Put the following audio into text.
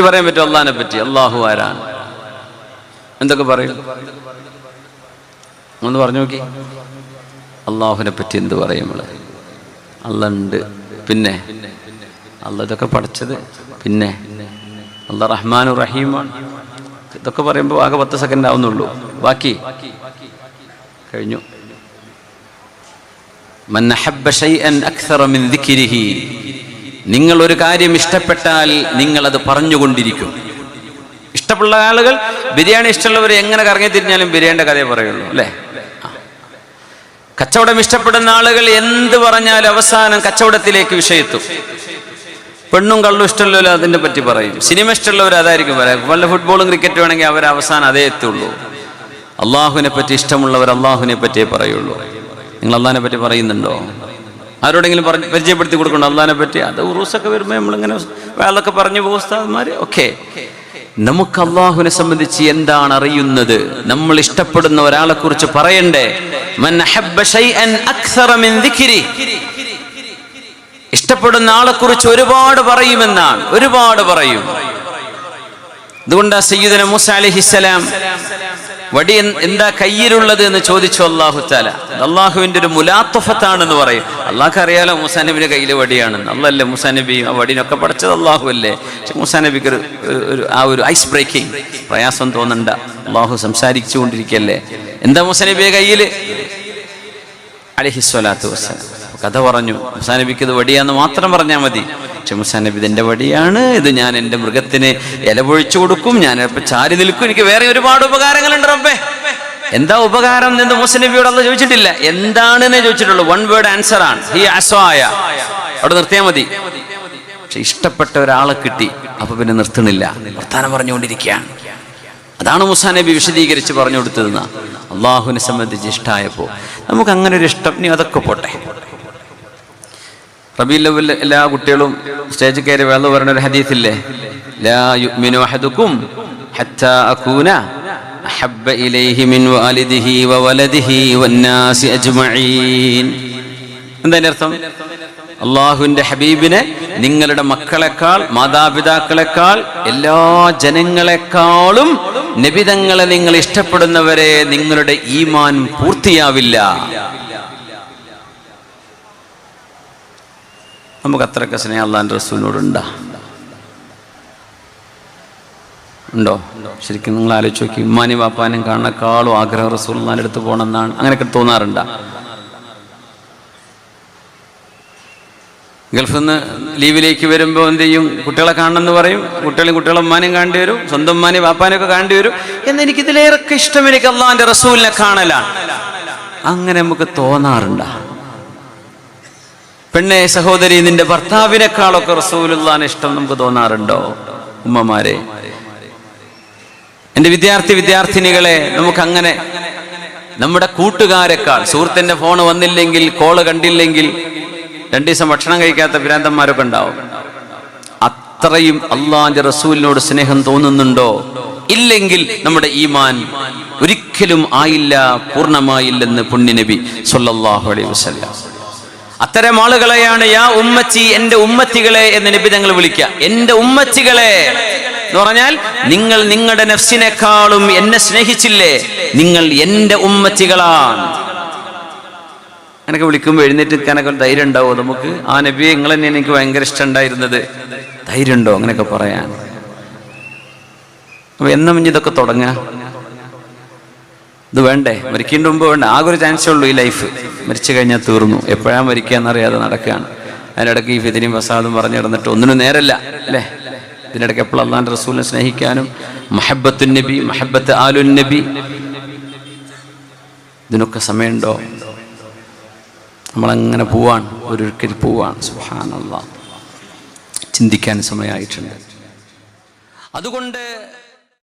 പറയാൻ പറ്റും അള്ളാഹിനെ പറ്റി. അള്ളാഹു ആരാണ്? എന്തൊക്കെ പറയും? ഒന്ന് പറഞ്ഞു നോക്കി. അള്ളാഹുവിനെ പറ്റി എന്ത് പറയും നമ്മൾ? അല്ല ഉണ്ട്. പിന്നെ? അള്ള ഇതൊക്കെ പഠിച്ചത്. പിന്നെ? അള്ള റഹ്മാനു റഹീമാണ്. ഇതൊക്കെ പറയുമ്പോൾ ആകെ പത്ത് സെക്കൻഡ് ആവുന്നുള്ളൂ. ബാക്കി? കഴിഞ്ഞു. മൻ ഹബ്ബ ശൈഅൻ അക്സറ മിൻ ദിക്രിഹി. നിങ്ങൾ ഒരു കാര്യം ഇഷ്ടപ്പെട്ടാൽ നിങ്ങൾ അത് പറഞ്ഞുകൊണ്ടിരിക്കും. ഇഷ്ടമുള്ള ആളുകൾ ബിരിയാണി ഇഷ്ടമുള്ളവർ എങ്ങനെ കറങ്ങി തിരിഞ്ഞാലും ബിരിയാണിയുടെ കഥയെ പറയുള്ളൂ അല്ലേ? കച്ചവടം ഇഷ്ടപ്പെടുന്ന ആളുകൾ എന്ത് പറഞ്ഞാലും അവസാനം കച്ചവടത്തിലേക്ക് വിഷയത്തും. പെണ്ണും കള്ളും ഇഷ്ടമുള്ളവർ അതിനെ പറ്റി പറയും. സിനിമ ഇഷ്ടമുള്ളവർ അതായിരിക്കും പറയാം. വല്ല ഫുട്ബോളും ക്രിക്കറ്റും ആണെങ്കിൽ അവർ അവസാനം അതേ എത്തുള്ളൂ. അള്ളാഹുവിനെ പറ്റി ഇഷ്ടമുള്ളവർ അള്ളാഹുവിനെ പറ്റിയേ പറയുള്ളൂ. നിങ്ങൾ അള്ളാഹിനെ പറ്റി പറയുന്നുണ്ടോ? ആരോടെങ്കിലും പറഞ്ഞ് പരിചയപ്പെടുത്തി കൊടുക്കണം അള്ളഹാനെ പറ്റി? അത് ഉറൂസൊക്കെ വരുമ്പോൾ നമ്മളിങ്ങനെ വേളൊക്കെ പറഞ്ഞു പോകുസ്താന്മാര് ഓക്കെ. നമുക്ക് അള്ളാഹുവിനെ സംബന്ധിച്ച് എന്താണ് അറിയുന്നത്? നമ്മൾ ഇഷ്ടപ്പെടുന്ന ഒരാളെ കുറിച്ച് പറയണ്ടേ ഇഷ്ടപ്പെടുന്ന ആളെ കുറിച്ച് ഒരുപാട് പറയുമെന്നാണ്. ഒരുപാട് പറയും. അതുകൊണ്ട് സയ്യിദന മൂസ അലഹിസലാം വടി എന്താ കയ്യിലുള്ളത് എന്ന് ചോദിച്ചു അള്ളാഹു താല അള്ളാഹുവിന്റെ ഒരു മുലാത്തുഫത്താണെന്ന് പറയും. അള്ളാഹ് അറിയാലോ മുസാനബിന്റെ കയ്യിലെ വടിയാണെന്ന്. അല്ലല്ലേ മുസാനബി ആ വടിനൊക്കെ പഠിച്ചത് അള്ളാഹു അല്ലേ? പക്ഷെ മുസാനബിക്ക് ഒരു ആ ഒരു ഐസ് ബ്രേക്കിംഗ് പ്രയാസം തോന്നണ്ട. അള്ളാഹു സംസാരിച്ചു കൊണ്ടിരിക്കല്ലേ? എന്താ മുസാനബിയെ കയ്യിൽ അലഹിസ്വലാത്തു വസ്സലാം. കഥ പറഞ്ഞു. മുസാ നബിക്ക് ഇത് വടിയാന്ന് മാത്രം പറഞ്ഞാൽ മതി. പക്ഷെ മുസാ നബി ഇതെന്റെ വടിയാണ്. ഇത് ഞാൻ എന്റെ മൃഗത്തിന് ഇല പൊഴിച്ചു കൊടുക്കും. ഞാൻ ചാരി നിൽക്കും. എനിക്ക് വേറെ ഒരുപാട് ഉപകാരങ്ങളുണ്ട് റബ്ബേ. എന്താ ഉപകാരം എന്ന് മുസനബിയോട് അന്ന് ചോദിച്ചിട്ടില്ല. എന്താണെന്ന് ചോദിച്ചിട്ടുള്ളൂ. വൺ വേർഡ് ആൻസർ ആണ്. ഈ അസ്വായ അവിടെ നിർത്തിയാൽ മതി. പക്ഷെ ഇഷ്ടപ്പെട്ട ഒരാളെ കിട്ടി. അപ്പൊ പിന്നെ നിർത്തണില്ല വർത്താനം പറഞ്ഞുകൊണ്ടിരിക്കുകയാണ്. അതാണ് മുസാ നബി വിശദീകരിച്ച് പറഞ്ഞു കൊടുത്തതെന്ന്. അള്ളാഹുവിനെ സംബന്ധിച്ച് ഇഷ്ടമായപ്പോൾ നമുക്ക് അങ്ങനെ ഒരു ഇഷ്ടം. അതൊക്കെ പോട്ടെ. റബീൽ ലവൽ എല്ലാ കുട്ടികളും സ്റ്റേജിൽ കയറി വേണം പറയുന്ന ഒരു ഹദീസില്ലേ? ലാ യുഅ്മിനു അഹദുക്കും ഹത്താ അകൂന അഹബ്ബ ഇലൈഹി മിൻ വാലിദിഹി വവലദിഹി വന്നാസി അജ്മഈൻ. എന്താ അതിന്റെ അർത്ഥം അള്ളാഹുവിന്റെ ഹബീബിനെ നിങ്ങളുടെ മക്കളെക്കാൾ മാതാപിതാക്കളെക്കാൾ എല്ലാ ജനങ്ങളെക്കാളും നബിതങ്ങളെ നിങ്ങൾ ഇഷ്ടപ്പെടുന്നവരെ നിങ്ങളുടെ ഈമാൻ പൂർത്തിയാവില്ല. നമുക്ക് അത്രയ്ക്ക് സ്നേഹം അള്ളാന്റെ റസൂലിനോടുണ്ടാ. ഉണ്ടോ? ശരിക്കും നിങ്ങൾ ആലോചിച്ച് നോക്കി. ഉമ്മാനി വാപ്പാനും കാണുന്നേക്കാളും ആഗ്രഹം റസൂലിന്റെ അടുത്ത് പോകണമെന്നാണ് അങ്ങനെയൊക്കെ തോന്നാറുണ്ട? ഗൾഫിൽ നിന്ന് ലീവിലേക്ക് വരുമ്പോൾ എന്ത് ചെയ്യും? കുട്ടികളെ കാണണമെന്ന് പറയും. കുട്ടികളും കുട്ടികളെ ഉമ്മാനും കാണേണ്ടി വരും. സ്വന്തം ഉമ്മാനും വാപ്പാനൊക്കെ കാണേണ്ടി വരും. എന്ന് എനിക്ക് ഇതിലേറൊക്കെ ഇഷ്ടം എനിക്ക് അള്ളാഹിന്റെ റസൂലിനെ കാണലാണ്. അങ്ങനെ നമുക്ക് തോന്നാറുണ്ട? പെണ്ണെ സഹോദരി നിന്റെ ഭർത്താവിനേക്കാളൊക്കെ റസൂലുള്ളാൻ ഇഷ്ടം നമുക്ക് തോന്നാറുണ്ടോ? ഉമ്മമാരെ. എന്റെ വിദ്യാർത്ഥി വിദ്യാർത്ഥിനികളെ നമുക്ക് അങ്ങനെ നമ്മുടെ കൂട്ടുകാരെക്കാൾ സുഹൃത്തിന്റെ ഫോൺ വന്നില്ലെങ്കിൽ കോൾ കണ്ടില്ലെങ്കിൽ രണ്ടു ദിവസം ഭക്ഷണം കഴിക്കാത്ത ഭ്രാന്തന്മാരൊക്കെ ഉണ്ടാവും. അത്രയും അള്ളാന്റെ റസൂലിനോട് സ്നേഹം തോന്നുന്നുണ്ടോ? ഇല്ലെങ്കിൽ നമ്മുടെ ഈമാൻ ഒരിക്കലും ആയില്ല പൂർണമായില്ലെന്ന് പുണ്യനബി സല്ലല്ലാഹു അലൈഹി വസല്ലം. അത്തരം ആളുകളെയാണ് യാ ഉമ്മച്ചി എന്റെ ഉമ്മത്തികളെ എന്ന് നബി തങ്ങൾ വിളിക്കുക എന്റെ ഉമ്മച്ചികളെ എന്ന് പറഞ്ഞാൽ നിങ്ങൾ നിങ്ങളുടെ നഫ്സിനേക്കാളും എന്നെ സ്നേഹിച്ചില്ലേ? നിങ്ങൾ എന്റെ ഉമ്മച്ചികളാണ്. അങ്ങനെയൊക്കെ വിളിക്കുമ്പോൾ എഴുന്നേറ്റ് നിൽക്കാനൊക്കെ ധൈര്യം ഉണ്ടാവോ? നമുക്ക് ആ നബി നിങ്ങൾ തന്നെ എനിക്ക് ഭയങ്കര ഇഷ്ടം ഉണ്ടായിരുന്നത്. ധൈര്യം ഉണ്ടോ? അങ്ങനെയൊക്കെ പറയാൻ. അപ്പൊ എന്നും ഇതൊക്കെ തുടങ്ങുക ഇത് വേണ്ടേ? മരിക്കേണ്ട മുമ്പ് വേണ്ട? ആകെ ഒരു ചാൻസേ ഉള്ളൂ ഈ ലൈഫ് മരിച്ചു കഴിഞ്ഞാൽ തീർന്നു. എപ്പോഴാണ് മരിക്കുക എന്നറിയാതെ നടക്കുകയാണ്. അതിനിടയ്ക്ക് ഈ ഫിദിനിയും വസാദും പറഞ്ഞു നടന്നിട്ട് ഒന്നിനും നേരല്ല അല്ലേ? ഇതിനിടയ്ക്ക് എപ്പോൾ അള്ളാന്റെ റസൂലിനെ സ്നേഹിക്കാനും മഹബത്തു നബി മഹബത്ത് ആലുൻ നബി. ഇതിനൊക്കെ സമയമുണ്ടോ? നമ്മളങ്ങനെ പോവാണ് ഒരിക്കൽ പോവാണ്. സുഹാനല്ല ചിന്തിക്കാൻ സമയമായിട്ടുണ്ട്. അതുകൊണ്ട്